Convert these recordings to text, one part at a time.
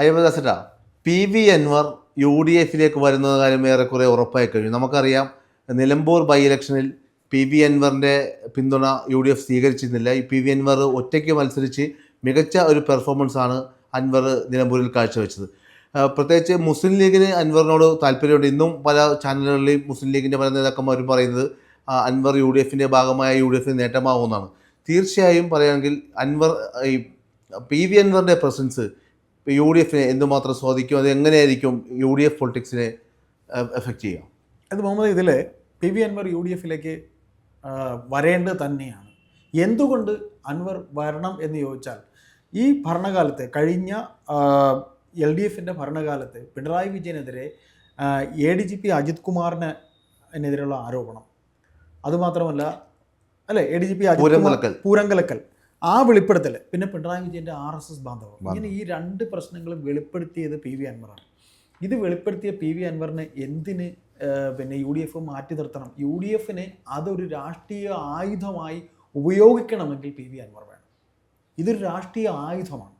അയ്യപ്പദാസേട്ടാ P V Anvar U D എഫിലേക്ക് വരുന്ന കാര്യം ഏറെക്കുറെ ഉറപ്പായി കഴിഞ്ഞു. നമുക്കറിയാം നിലമ്പൂർ ബൈ ഇലക്ഷനിൽ പി വി അൻവറിന്റെ പിന്തുണ യു ഡി എഫ് സ്വീകരിച്ചിരുന്നില്ല. ഈ പി വി അൻവർ ഒറ്റയ്ക്ക് മത്സരിച്ച് മികച്ച ഒരു പെർഫോമൻസ് ആണ് അൻവർ നിലമ്പൂരിൽ കാഴ്ചവെച്ചത്. പ്രത്യേകിച്ച് മുസ്ലിം ലീഗിന് അൻവറിനോട് താല്പര്യമുണ്ട്. ഇന്നും പല ചാനലുകളിലും മുസ്ലിം ലീഗിന്റെ പല നേതാക്കന്മാരും പറയുന്നത് അൻവർ യു ഡി എഫിന്റെ ഭാഗമായ യു ഡി എഫിന് നേട്ടമാകുമെന്നാണ് തീർച്ചയായും പറയുകയാണെങ്കിൽ അൻവർ ഈ പി വി അൻവറിന്റെ പ്രസൻസ് യു ഡി എഫിനെ എന്തുമാത്രം സ്വാധീനിക്കും? അത് എങ്ങനെയായിരിക്കും യു ഡി എഫ് പൊളിറ്റിക്സിനെ എഫക്റ്റ് ചെയ്യുക? അത് മുഹമ്മദ് ഇതിൽ P V Anvar U D എഫിലേക്ക് വരേണ്ടത് തന്നെയാണ്. എന്തുകൊണ്ട് അൻവർ വരണം എന്ന് ചോദിച്ചാൽ ഈ ഭരണകാലത്തെ കഴിഞ്ഞ എൽ ഡി എഫിന്റെ ഭരണകാലത്ത് Pinarayi വിജയനെതിരെ A D G P Ajith കുമാറിന് എതിരെയുള്ള ആരോപണം. അതുമാത്രമല്ല അല്ലേ എ ഡി ജി പി പൂരങ്കലക്കൽ ആ വെളിപ്പെടുത്തൽ പിന്നെ പിണറായി വിജയന്റെ ആർ എസ് എസ് ബാന്ധവം. ഇങ്ങനെ ഈ രണ്ട് പ്രശ്നങ്ങളും വെളിപ്പെടുത്തിയത് പി വി അൻവറാണ്. ഇത് വെളിപ്പെടുത്തിയ പി വി അൻവറിനെ എന്തിന് പിന്നെ യു ഡി എഫ് മാറ്റി നിർത്തണം? യു ഡി എഫിനെ അതൊരു രാഷ്ട്രീയ ആയുധമായി ഉപയോഗിക്കണമെങ്കിൽ പി വി അൻവർ വേണം. ഇതൊരു രാഷ്ട്രീയ ആയുധമാണ്.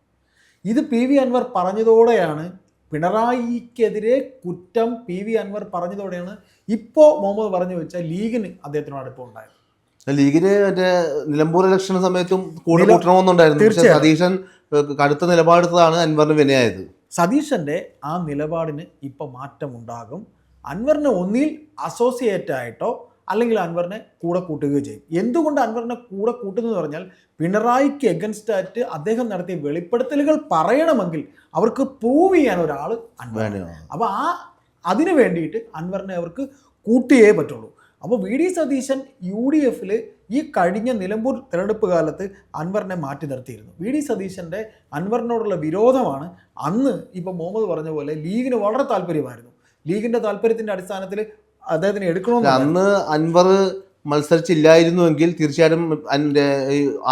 ഇത് പി വി അൻവർ പറഞ്ഞതോടെയാണ് പിണറായിക്കെതിരെ കുറ്റം പി വി അൻവർ പറഞ്ഞതോടെയാണ് ഇപ്പോൾ മുഹമ്മദ് പറഞ്ഞു വെച്ച ലീഗിന് അദ്ദേഹത്തിനോട് അടുപ്പം ഉണ്ടായത്. ലീഗിന് മറ്റേ നിലമ്പൂർ ഇലക്ഷൻ സമയത്തും കൂടെ നില- കൂട്ടണമെന്നുണ്ടായിരുന്നു. പക്ഷേ സതീശൻ കടുത്ത നിലപാടെടുത്തതാണ് അൻവറിന് വിനയായത്. സതീശന്റെ ആ നിലപാടിന് ഇപ്പം മാറ്റമുണ്ടാകും. അൻവറിനെ ഒന്നിൽ അസോസിയേറ്റ് ആയിട്ടോ അല്ലെങ്കിൽ അൻവറിനെ കൂടെ കൂട്ടുകയോ ചെയ്യും. എന്തുകൊണ്ട് അൻവറിനെ കൂടെ കൂട്ടുന്നു പറഞ്ഞാൽ പിണറായിക്ക് എഗൻസ്റ്റ് ആയിട്ട് അദ്ദേഹം നടത്തിയ വെളിപ്പെടുത്തലുകൾ പറയണമെങ്കിൽ അവർക്ക് പ്രൂവ് ചെയ്യാൻ ഒരാൾ അൻവർ അപ്പൊ അപ്പോൾ ആ അതിനു വേണ്ടിയിട്ട് അൻവറിനെ അവർക്ക് കൂട്ടിയേ പറ്റുള്ളൂ. അപ്പോൾ V D Satheesan U D എഫിൽ ഈ കഴിഞ്ഞ നിലമ്പൂർ തിരഞ്ഞെടുപ്പ് കാലത്ത് അൻവറിനെ മാറ്റി നിർത്തിയിരുന്നു. വി ഡി സതീശന്റെ അൻവറിനോടുള്ള വിരോധമാണ് അന്ന് ഇപ്പോൾ മുഹമ്മദ് പറഞ്ഞ പോലെ ലീഗിന് വളരെ താല്പര്യമായിരുന്നു. ലീഗിന്റെ താല്പര്യത്തിന്റെ അടിസ്ഥാനത്തിൽ അദ്ദേഹത്തിന് എടുക്കണമെന്ന് അന്ന് അൻവർ മത്സരിച്ചില്ലായിരുന്നുവെങ്കിൽ തീർച്ചയായിട്ടും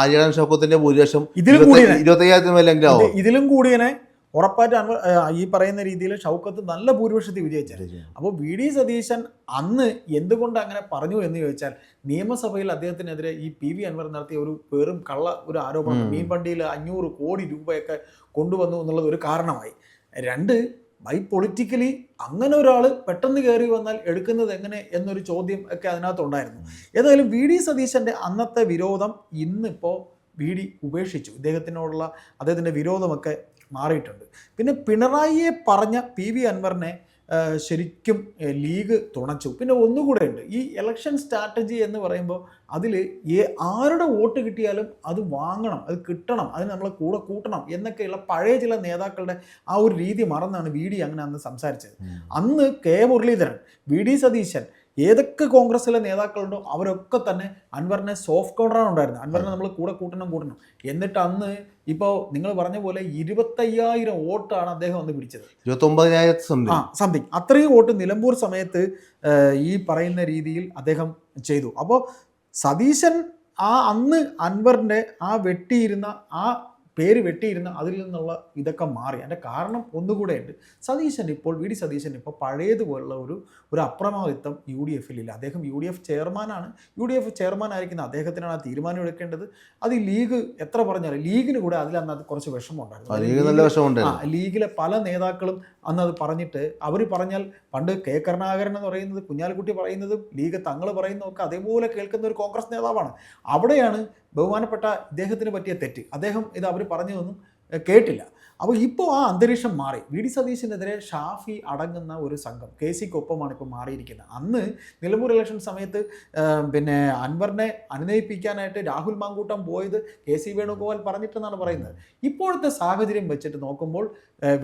ആര്യാടൻ ഷൗക്കത്തിന്റെ ഭൂരിപക്ഷം ഇതിലും കൂടിയാണ് മേലെങ്കിലും ഇതിലും കൂടിയനെ ഉറപ്പായിട്ട് അൻവർ ഈ പറയുന്ന രീതിയിൽ ഷൗക്കത്ത് നല്ല ഭൂരിപക്ഷത്തിൽ വിജയിച്ചത് അപ്പോൾ വി ഡി സതീശൻ അന്ന് എന്തുകൊണ്ട് അങ്ങനെ പറഞ്ഞു എന്ന് ചോദിച്ചാൽ നിയമസഭയിൽ അദ്ദേഹത്തിനെതിരെ ഈ പി വി അൻവർ നടത്തിയ ഒരു വെറും കള്ള ഒരു ആരോപണം മീൻ മീൻവണ്ടിയിൽ അഞ്ഞൂറ് കോടി രൂപയൊക്കെ കൊണ്ടുവന്നു എന്നുള്ളത് ഒരു കാരണമായി. രണ്ട് ബൈ പൊളിറ്റിക്കലി അങ്ങനെ ഒരാൾ പെട്ടെന്ന് കയറി വന്നാൽ എടുക്കുന്നത് എങ്ങനെ എന്നൊരു ചോദ്യം ഒക്കെ അതിനകത്തുണ്ടായിരുന്നു. ഏതായാലും വി ഡി സതീശന്റെ അന്നത്തെ വിരോധം ഇന്നിപ്പോൾ വി ഡി ഉപേക്ഷിച്ചു. ഇദ്ദേഹത്തിനോടുള്ള അദ്ദേഹത്തിന്റെ വിരോധമൊക്കെ മാറിയിട്ടുണ്ട്. പിന്നെ പിണറായിയെ പറഞ്ഞ പി വി അൻവറിനെ ശരിക്കും ലീഗ് തുണച്ചു. പിന്നെ ഒന്നുകൂടെ ഉണ്ട്. ഈ ഇലക്ഷൻ സ്ട്രാറ്റജി എന്ന് പറയുമ്പോൾ അതിൽ ആരുടെ വോട്ട് കിട്ടിയാലും അത് വാങ്ങണം അത് കിട്ടണം അതിന് നമ്മളെ കൂടെ കൂട്ടണം എന്നൊക്കെയുള്ള പഴയ ചില നേതാക്കളുടെ ആ ഒരു രീതി മറന്നാണ് വി ഡി അങ്ങനെ അന്ന് സംസാരിച്ചത്. അന്ന് K Muraleedharan V D Satheesan ഏതൊക്കെ കോൺഗ്രസിലെ നേതാക്കളുണ്ടോ അവരൊക്കെ തന്നെ അൻവറിനെ സോഫ്റ്റ് കോർണറാണ് ഉണ്ടായിരുന്നത്. അൻവറിനെ നമ്മൾ കൂടെ കൂട്ടണം കൂട്ടണം. എന്നിട്ട് അന്ന് ഇപ്പോൾ നിങ്ങൾ പറഞ്ഞ പോലെ ഇരുപത്തയ്യായിരം വോട്ടാണ് അദ്ദേഹം അന്ന് പിടിച്ചത്. ഇരുപത്തൊമ്പതിനായിരത്തി ആ സംതിങ് അത്രയും വോട്ട് നിലമ്പൂർ സമയത്ത് ഈ പറയുന്ന രീതിയിൽ അദ്ദേഹം ചെയ്തു. അപ്പോൾ സതീശൻ ആ അന്ന് അൻവറിന്റെ ആ വെട്ടിയിരുന്ന ആ പേര് വെട്ടിയിരുന്ന അതിൽ നിന്നുള്ള ഇതൊക്കെ മാറി. അതിന്റെ കാരണം ഒന്നുകൂടെ ഉണ്ട് സതീശൻ ഇപ്പോൾ വി ഡി സതീശൻ ഇപ്പോൾ പഴയതുപോലുള്ള ഒരു ഒരു അപ്രമാദിത്വം യു ഡി എഫിലില്ല അദ്ദേഹം യു ഡി എഫ് ചെയർമാനാണ്. യു ഡി എഫ് ചെയർമാൻ ആയിരിക്കുന്ന അദ്ദേഹത്തിനാണ് ആ തീരുമാനം എടുക്കേണ്ടത്. അത് ഈ ലീഗ് എത്ര പറഞ്ഞാലും ലീഗിന് കൂടെ അതിൽ അന്ന് അത് കുറച്ച് വിഷമമുണ്ടായിരുന്നു ലീഗിലെ പല നേതാക്കളും അന്ന് അത് പറഞ്ഞിട്ട് അവർ പറഞ്ഞാൽ പണ്ട് കെ കരുണാകരൻ എന്ന് പറയുന്നത് കുഞ്ഞാലിക്കുട്ടി പറയുന്നതും ലീഗ് തങ്ങൾ പറയുന്നതൊക്കെ അതേപോലെ കേൾക്കുന്ന ഒരു കോൺഗ്രസ് നേതാവാണ്. അവിടെയാണ് ബഹുമാനപ്പെട്ട ഇദ്ദേഹത്തിന് പറ്റിയ തെറ്റ്. അദ്ദേഹം ഇത് അവർ പറഞ്ഞതൊന്നും കേട്ടില്ല. അപ്പോൾ ഇപ്പോൾ ആ അന്തരീക്ഷം മാറി. വി. ഡി. സതീശിനെതിരെ ഷാഫി അടങ്ങുന്ന ഒരു സംഘം കെ. സിക്കൊപ്പമാണ് ഇപ്പോൾ മാറിയിരിക്കുന്നത്. അന്ന് നിലമ്പൂർ ഇലക്ഷൻ സമയത്ത് പിന്നെ അൻവറിനെ അനുനയിപ്പിക്കാനായിട്ട് രാഹുൽ മാങ്കൂട്ടം പോയത് കെ. സി. വേണുഗോപാൽ പറഞ്ഞിട്ടെന്നാണ് പറയുന്നത്. ഇപ്പോഴത്തെ സാഹചര്യം വെച്ചിട്ട് നോക്കുമ്പോൾ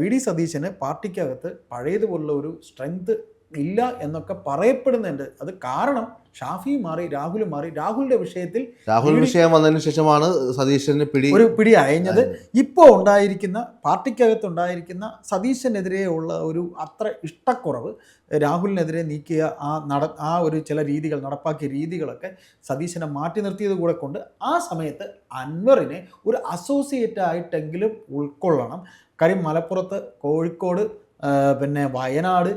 വി. ഡി. സതീശന് പാർട്ടിക്കകത്ത് പഴയതുപോലുള്ള ഒരു സ്ട്രെങ്ത് ഇല്ല എന്നൊക്കെ പറയപ്പെടുന്നുണ്ട്. അത് കാരണം ഷാഫി മാറി രാഹുൽ മാറി. രാഹുലിന്റെ വിഷയത്തിൽ രാഹുൽ വിഷയം വന്നതിന് ശേഷമാണ് സതീശന് പിടി ഒരു പിടി അയഞ്ഞത്. ഇപ്പോൾ ഉണ്ടായിരിക്കുന്ന പാർട്ടിക്കകത്ത് ഉണ്ടായിരിക്കുന്ന സതീശനെതിരെയുള്ള ഒരു അത്ര ഇഷ്ടക്കുറവ് രാഹുലിനെതിരെ നീക്കിയ ആ നട ആ ഒരു ചില രീതികൾ നടപ്പാക്കിയ രീതികളൊക്കെ സതീശനെ മാറ്റി നിർത്തിയത് കൂടെ കൊണ്ട് ആ സമയത്ത് അൻവറിനെ ഒരു അസോസിയേറ്റ് ആയിട്ടെങ്കിലും ഉൾക്കൊള്ളണം. കാര്യം മലപ്പുറത്ത് കോഴിക്കോട് പിന്നെ വയനാട്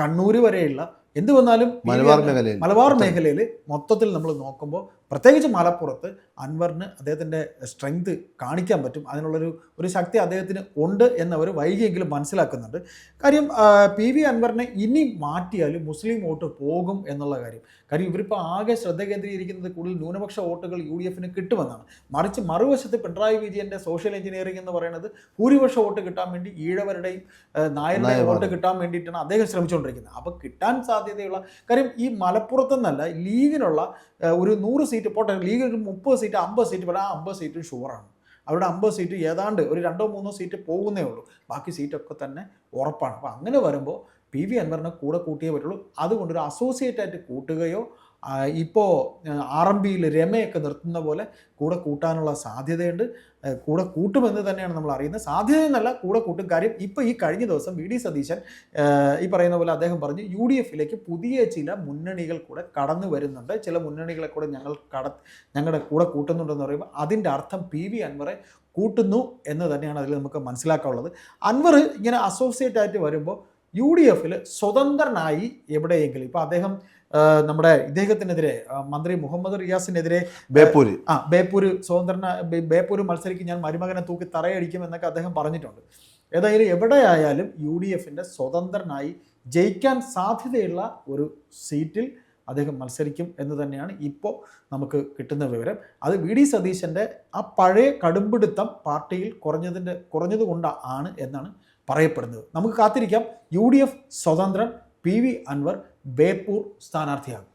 കണ്ണൂർ വരെയുള്ള എന്ത് വന്നാലും മലബാർ മേഖലയിൽ. മലബാർ മേഖലയിൽ മൊത്തത്തിൽ നമ്മൾ നോക്കുമ്പോൾ പ്രത്യേകിച്ച് മലപ്പുറത്ത് അൻവറിന് അദ്ദേഹത്തിന്റെ സ്ട്രെങ്ത് കാണിക്കാൻ പറ്റും. അതിനുള്ളൊരു ഒരു ശക്തി അദ്ദേഹത്തിന് ഉണ്ട് എന്നവർ വൈകിയെങ്കിലും മനസ്സിലാക്കുന്നുണ്ട്. കാര്യം പി വി അൻവറിനെ ഇനി മാറ്റിയാൽ മുസ്ലിം വോട്ട് പോകും എന്നുള്ള കാര്യം. കാര്യം ഇവരിപ്പോൾ ആകെ ശ്രദ്ധ കേന്ദ്രീകരിക്കുന്നത് കൂടുതൽ ന്യൂനപക്ഷ വോട്ടുകൾ യു ഡി എഫിന് കിട്ടുമെന്നാണ്. മറിച്ച് മറുവശത്ത് പിണറായി വിജയന്റെ സോഷ്യൽ എഞ്ചിനീയറിംഗ് എന്ന് പറയുന്നത് ഭൂരിപക്ഷ വോട്ട് കിട്ടാൻ വേണ്ടി ഈഴവരുടെയും നായരുടെയും വോട്ട് കിട്ടാൻ വേണ്ടിയിട്ടാണ് അദ്ദേഹം ശ്രമിച്ചുകൊണ്ടിരിക്കുന്നത്. അപ്പോൾ കിട്ടാൻ സാധ്യതയുള്ള കാര്യം ഈ മലപ്പുറത്തുനിന്നല്ല ലീഗിനുള്ള ഒരു നൂറ് സീറ്റ് പോട്ടെ ലീഗിൽ മുപ്പത് സീറ്റ് അമ്പത് സീറ്റ് പോലെ ആ അമ്പത് സീറ്റും ഷുവറാണ് അവരുടെ അമ്പത് സീറ്റ് ഏതാണ്ട് ഒരു രണ്ടോ മൂന്നോ സീറ്റ് പോകുന്നേ ഉള്ളൂ. ബാക്കി സീറ്റൊക്കെ തന്നെ ഉറപ്പാണ്. അപ്പോൾ അങ്ങനെ വരുമ്പോൾ പി വി അൻവറിനെ കൂടെ കൂട്ടിയേ പറ്റുള്ളൂ. അതുകൊണ്ട് ഒരു അസോസിയേറ്റ് ആയിട്ട് കൂട്ടുകയോ ഇപ്പോൾ ആർ എം ബിയിൽ രമയൊക്കെ നിർത്തുന്ന പോലെ കൂടെ കൂട്ടാനുള്ള സാധ്യതയുണ്ട്. കൂടെ കൂട്ടുമെന്ന് തന്നെയാണ് നമ്മൾ അറിയുന്നത്. സാധ്യത എന്നല്ല കൂടെ കൂട്ടും. കാര്യം ഇപ്പോൾ ഈ കഴിഞ്ഞ ദിവസം വി ഡി സതീശൻ ഈ പറയുന്ന പോലെ അദ്ദേഹം പറഞ്ഞു യു ഡി എഫിലേക്ക് പുതിയ ചില മുന്നണികൾ കൂടെ കടന്നു വരുന്നുണ്ട്. ചില മുന്നണികളെ കൂടെ ഞങ്ങൾ കട ഞങ്ങളുടെ കൂടെ കൂട്ടുന്നുണ്ടെന്ന് പറയുമ്പോൾ അതിന്റെ അർത്ഥം പി വി അൻവറെ കൂട്ടുന്നു എന്ന് തന്നെയാണ് അതിൽ നമുക്ക് മനസ്സിലാക്കാനുള്ളത്. അൻവർ ഇങ്ങനെ അസോസിയേറ്റ് ആയിട്ട് വരുമ്പോൾ യു ഡി എഫിൽ സ്വതന്ത്രനായി എവിടെയെങ്കിലും ഇപ്പോൾ അദ്ദേഹം നമ്മുടെ ഇദ്ദേഹത്തിനെതിരെ മന്ത്രി മുഹമ്മദ് റിയാസിനെതിരെ ബേപ്പൂര്. ആ ബേപ്പൂര് സ്വതന്ത്രന ബേപ്പൂര് മത്സരിക്ക് ഞാൻ മരുമകനെ തൂക്കി തറയടിക്കും എന്നൊക്കെ അദ്ദേഹം പറഞ്ഞിട്ടുണ്ട്. ഏതായാലും എവിടെയായാലും യു ഡി എഫിന്റെ സ്വതന്ത്രനായി ജയിക്കാൻ സാധ്യതയുള്ള ഒരു സീറ്റിൽ അദ്ദേഹം മത്സരിക്കും എന്ന് തന്നെയാണ് ഇപ്പോൾ നമുക്ക് കിട്ടുന്ന വിവരം. അത് വി ഡി സതീശന്റെ ആ പഴയ കടുംപിടുത്തം പാർട്ടിയിൽ കുറഞ്ഞതിന്റെ കുറഞ്ഞതുകൊണ്ടാണ് എന്നാണ് പറയപ്പെടുന്നത്. നമുക്ക് കാത്തിരിക്കാം. യു ഡി എഫ് സ്വതന്ത്രൻ പി വി അൻവർ ബേപ്പൂർ സ്ഥാനാർത്ഥിയാകും